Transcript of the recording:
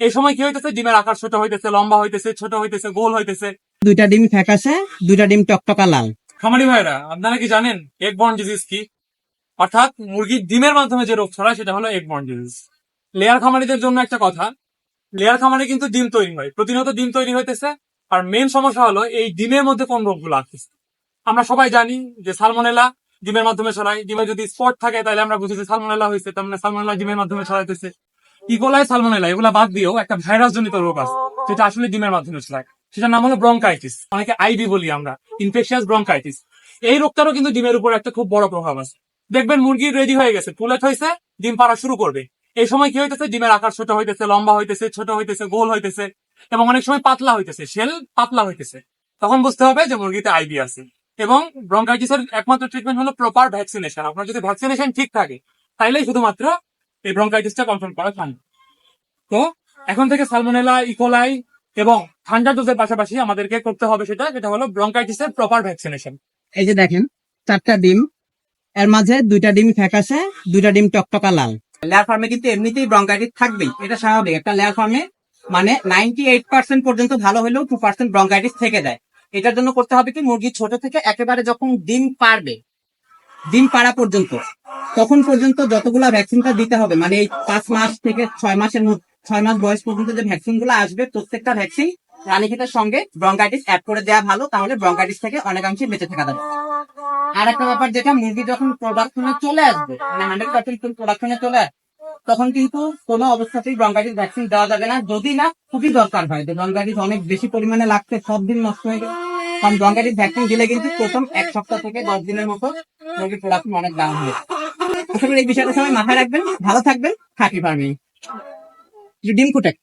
এই সময় কি হইতেছে? ডিমের আকার ছোট হইতেছে লম্বা হইতেছে ছোট হইতেছে গোল হইতেছে। দুইটা ডিম ফ্যাকাশে দুইটা ডিম টকটকা লাল। খামারি ভাইরা আপনারা কি জানেন এগ বর্ন ডিজিজ কি? অর্থাৎ মুরগির ডিমের মাধ্যমে যে রোগ ছড়ায় সেটা হলো এগ বর্ন ডিজিজ লেয়ার খামারিদের জন্য একটা কথা লেয়ার খামারে কিন্তু ডিম তৈরি হয়। প্রতিনিয়ত ডিম তৈরি হইতেছে আর মেন সমস্যা হলো এই ডিমের মধ্যে কোন রোগগুলো আসতেছে। আমরা সবাই জানি যে সালমোনেলা ডিমের মাধ্যমে ছড়ায়। ডিমে যদি স্পট থাকে তাহলে আমরা বুঝি যে সালমোনেলা হয়েছে তার মানে সালমোনেলা ডিমের মাধ্যমে ছড়াইতেছে। ইকোলাই সালমোনেলা এগুলা বাদ দিয়েও একটা ভাইরাস জনিত রোগ আছে যেটা আসলে ডিমের মাধ্যমে ছড়ায়। সেটার নাম হলো ব্রঙ্কাইটিস অনেকে আইবি বলি আমরা ইনফেকশিয়াস ব্রঙ্কাইটিস এই রোগটারও কিন্তু ডিমের উপর একটা খুব বড় প্রভাব আছে। দেখবেন মুরগি রেডি হয়ে গেছে পুলেট হয়েছে ডিম পাড়া শুরু করবে। এই সময় কি হইতেছে? ডিমের আকার ছোট হইতেছে লম্বা হইতেছে ছোট হইতেছে গোল হইতেছে এবং অনেক সময় পাতলা হইতেছে শেল পাতলা হইতেছে। তখন বুঝতে হবে যে মুরগিতে আইবি আছে। এবং ব্রঙ্কাইটিসের একমাত্র ট্রিটমেন্ট হলো প্রপার ভ্যাকসিনেশন আপনার যদি ভ্যাকসিনেশন ঠিক থাকে তাইলেই শুধুমাত্র এই ব্রঙ্কাইটিসটা কন্ট্রোল করা সম্ভব তো এখন থেকে সালমোনেলা ইকোলাই এবং ঠান্ডা ডোজের পাশাপাশি আমাদেরকে করতে হবে সেটা যেটা হলো ব্রঙ্কাইটিসের প্রপার ভ্যাকসিনেশন এই যে দেখেন চারটা ডিম এর মাঝে দুইটা ডিম ফ্যাকাশে দুইটা ডিম টকটকা লাল। লেয়ার ফার্মে কিন্তু এমনিতেই ব্রঙ্কাইটিস থাকবেই এটা স্বাভাবিক। একটা লেয়ার ফার্মে মানে নাইনটি এইট পার্সেন্ট পর্যন্ত ভালো হলেও টু পার্সেন্ট ব্রঙ্কাইটিস থেকে যায়। এটার জন্য করতে হবে কি মুরগি ছোট থেকে একেবারে যখন ডিম পারবে ডিম পাড়া পর্যন্ত তখন পর্যন্ত যতগুলা ভ্যাকসিনটা দিতে হবে মানে এই পাঁচ মাস থেকে ছয় মাসের ছয় মাস বয়স পর্যন্ত যে ভ্যাকসিনগুলো আসবে, প্রত্যেকটা ভ্যাকসিন রানীক্ষেতের সঙ্গে ব্রঙ্কাইটিস অ্যাড করে দেওয়া ভালো, তাহলে ব্রঙ্কাইটিস থেকে অনেকাংশে বেঁচে থাকা যাবে। আর একটা ব্যাপার যেটা, মুরগি যখন প্রোডাকশনে চলে আসবে মানে হান্ড্রেড পার্সেন্ট প্রোডাকশনে চলে আসবে, তখন কিন্তু কোনো অবস্থাতেই ব্রঙ্কাইটিস ভ্যাকসিন দেওয়া যাবে না। যদি না, খুবই দরকার হয় যে ব্রঙ্কাইটিস অনেক বেশি পরিমাণে লাগছে, সব দিন নষ্ট হয়ে গেল কারণ ব্রঙ্কাইটিস ভ্যাকসিন দিলে কিন্তু প্রথম এক সপ্তাহ থেকে দশ দিনের মতো মুরগির প্রোডাকশন অনেক দাম হবে করি এই বিষয়টা সবাই মাথায় রাখবেন ভালো থাকবেন হ্যাপি ফার্মিং ডিম ফুটেক